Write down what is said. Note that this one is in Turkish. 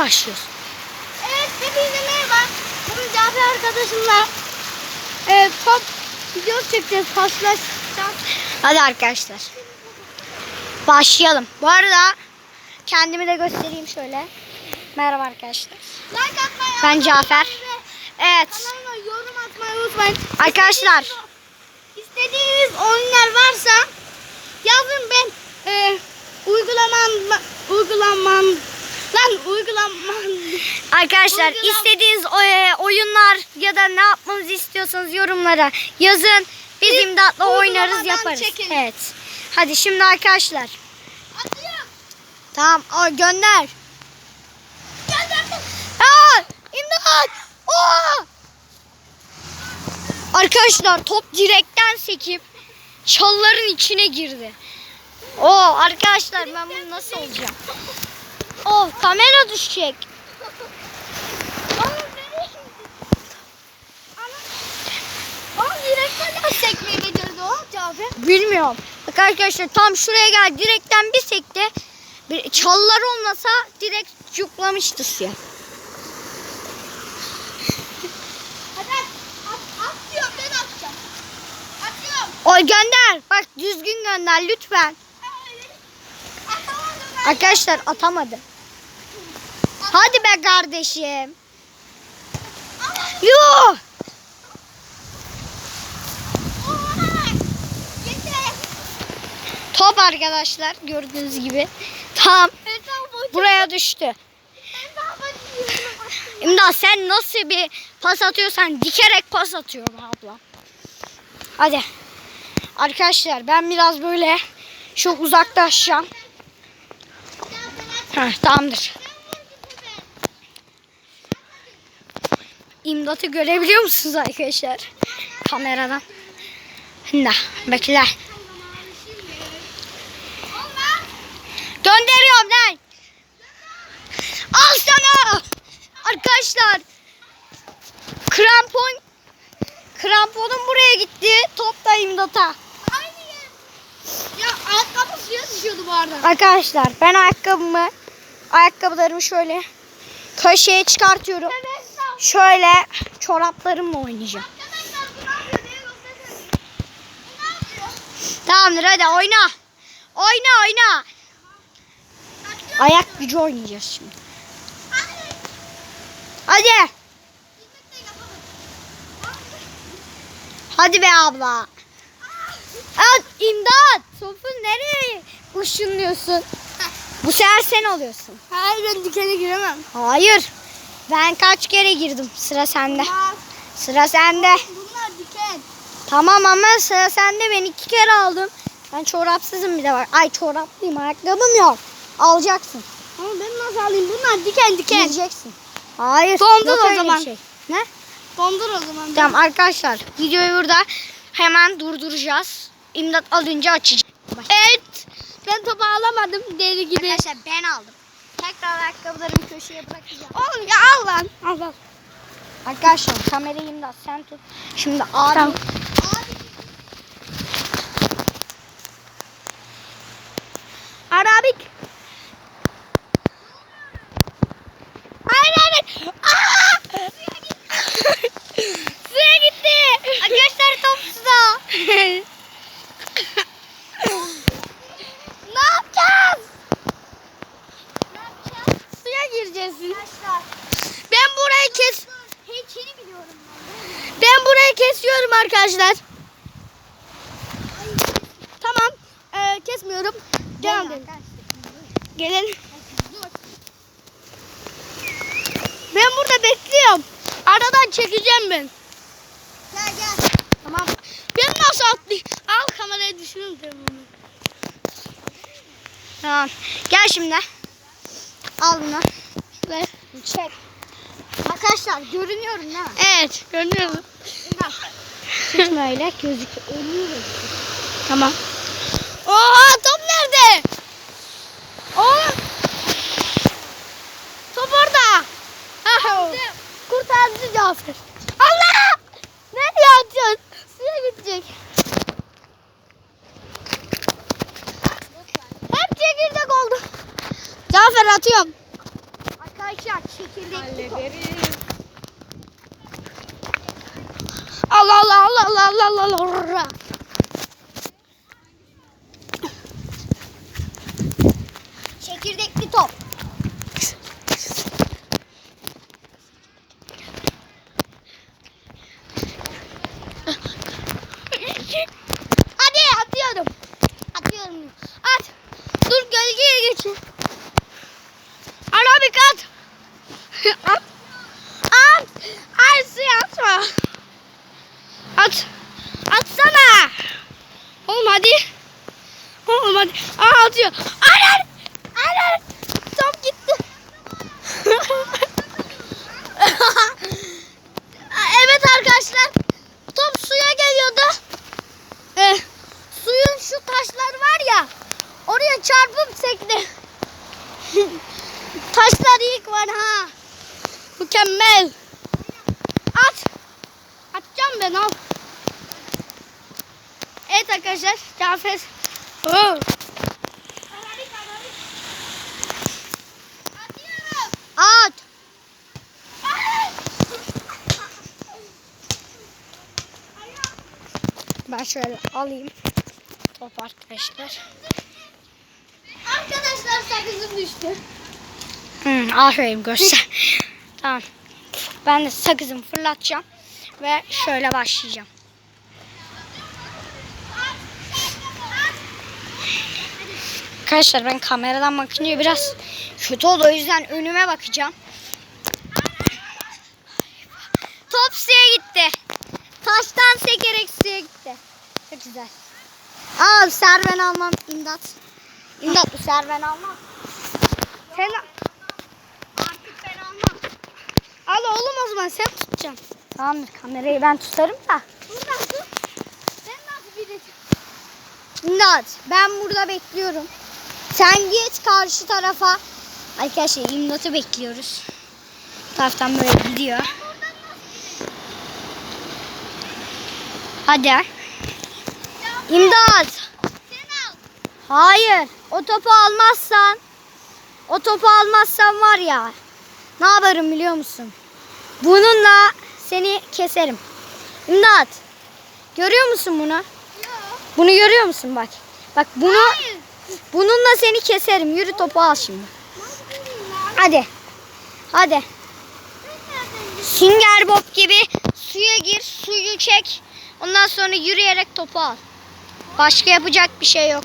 başlıyoruz. Evet hepinize merhaba. Bugün Cafer arkadaşımla e, top video çekeceğiz. Paslaşacağız. Hadi arkadaşlar. Başlayalım. Bu arada kendimi de göstereyim şöyle. Merhaba arkadaşlar. Like atmayı Ben Cafer. Evet. Kanalıma yorum atmayı unutmayın. Arkadaşlar. İstediğiniz oyunlar varsa yazın ben e, uygulaman uygulaman lan uygulaman Arkadaşlar Uygulam- istediğiniz e, oyunlar ya da ne yapmamızı istiyorsanız yorumlara yazın. Biz Biz imdatla oynarız yaparız. çekelim. Evet. Hadi şimdi arkadaşlar. atıyorum. Tamam o gönder. Gel. Aa, imdat. Oo! Arkadaşlar top direkten sekip çalların içine girdi. Oo arkadaşlar ben bunu nasıl olacağım? Oh kamera düşecek. Bilmiyorum. Bak arkadaşlar tam şuraya gel direkten bir sekti. Bir, çallar olmasa direkt cuklamıştı suya. Hadi at, at, at diyorum ben atacağım. Atıyorum. O gönder. Bak düzgün gönder lütfen. Arkadaşlar atamadı. Hadi be kardeşim. Yeter. Top arkadaşlar gördüğünüz gibi. Tam buraya düştü. İmdat sen nasıl bir pas atıyorsan dikerek pas atıyorum abla. Hadi. Arkadaşlar ben biraz böyle çok uzaklaşacağım. Heh, tamamdır. İmdatı görebiliyor musunuz arkadaşlar? Kameradan. Şimdi bekle. Gönderiyorum lan. Al sana. Arkadaşlar. Krampon. Kramponum buraya gitti. Top da imdata. Ya ayakkabı suya düşüyordu bu arada. Arkadaşlar ben ayakkabımı ayakkabılarımı şöyle köşeye çıkartıyorum. Evet. Şöyle çoraplarımla oynayacağım. Tamamdır hadi oyna. Oyna oyna. Ayak gücü oynayacağız şimdi. Hadi. Hadi. Be abla. At imdat. Topu nereye ışınlıyorsun? Bu sefer sen alıyorsun. Hayır ben dikene giremem. Hayır. Ben kaç kere girdim. Sıra sende. Sıra sende. Bunlar diken. Tamam ama sıra sende. Ben iki kere aldım. Ben çorapsızım bir de var. Ay çoraplıyım. Ayakkabım yok. Alacaksın. Ama ben nasıl alayım? Bunlar diken diken. Gireceksin. Hayır. Dondur o zaman. Şey. Ne? Dondur o zaman. Tamam arkadaşlar. Videoyu burada hemen durduracağız. İmdat alınca açacağım. Evet. Ben topu alamadım deli gibi. Arkadaşlar ben aldım. Tekrar ayakkabılarımı köşeye bırakacağım. Oğlum ya al lan. Al al. Arkadaşlar kamerayı imdat sen tut. Şimdi abi. Tamam. Arabik. Hayır hayır. Aa! Suya gitti. Arkadaşlar top suda. ne yapacağız? Ne yapacağız? Gireceğiz. Ben burayı kes. Heykeli biliyorum Ben burayı kesiyorum arkadaşlar. Tamam. Ee, kesmiyorum. Devam edelim. Gelin. Ben burada bekliyorum. Aradan çekeceğim ben. Gel gel. Tamam. Ben nasıl atlayayım? Al kamerayı düşürürüm bunu. Tamam. Gel şimdi. Al bunu. Ver. Çek. Arkadaşlar görünüyorum değil mi? Evet. Görünüyor mu? Sıkma öyle gözük ölüyor. Tamam. Oha top nerede? Oğlum. Top orada. Kurtardı Cafer. Allah! Nereye atıyorsun? Suya gidecek. Hep çekirdek oldu. Cafer atıyorum. Arkadaşlar çekirdekli top. Hallederiz. Allah Allah Allah Allah Allah Allah Allah. Çekirdekli top. Hadi atıyorum. Atıyorum. At. Dur gölgeye geçin. Arabik at. At. At. Ay suya atma. At. Atsana. Oğlum hadi. Oğlum hadi. Aa atıyor. Aynen. Aynen. Top gitti. evet arkadaşlar. Top suya geliyordu. Ee, suyun şu taşlar var ya. Oraya çarpıp sekti. Taşlar ilk var ha. Mükemmel. At. Atacağım ben al. Evet arkadaşlar Cafer. Oo. At. Ben şöyle alayım. Top arkadaşlar. Arkadaşlar sakızım düştü. Hı, aferin göster. tamam. Ben de sakızımı fırlatacağım. Ve şöyle başlayacağım. Arkadaşlar ben kameradan bakınca biraz kötü oldu. O yüzden önüme bakacağım. Top suya gitti. Taştan sekerek suya gitti. Çok güzel. Al serven almam imdat. İmdat bu serven almam. Sen. Al oğlum o zaman sen tutacaksın. Tamamdır kamerayı ben tutarım da. Buradan dur. Ben nasıl bileceğim? İmdat ben burada bekliyorum. Sen geç karşı tarafa. Arkadaşlar imdatı bekliyoruz. Bu taraftan böyle gidiyor. Hadi. İmdat. Hayır. O topu almazsan o topu almazsan var ya ne yaparım biliyor musun? Bununla seni keserim. İmdat. Görüyor musun bunu? Yok. Bunu görüyor musun bak. Bak bunu Hayır. bununla seni keserim. Yürü topu al şimdi. Hadi. Hadi. Sünger Bob gibi suya gir, suyu çek. Ondan sonra yürüyerek topu al. Başka yapacak bir şey yok.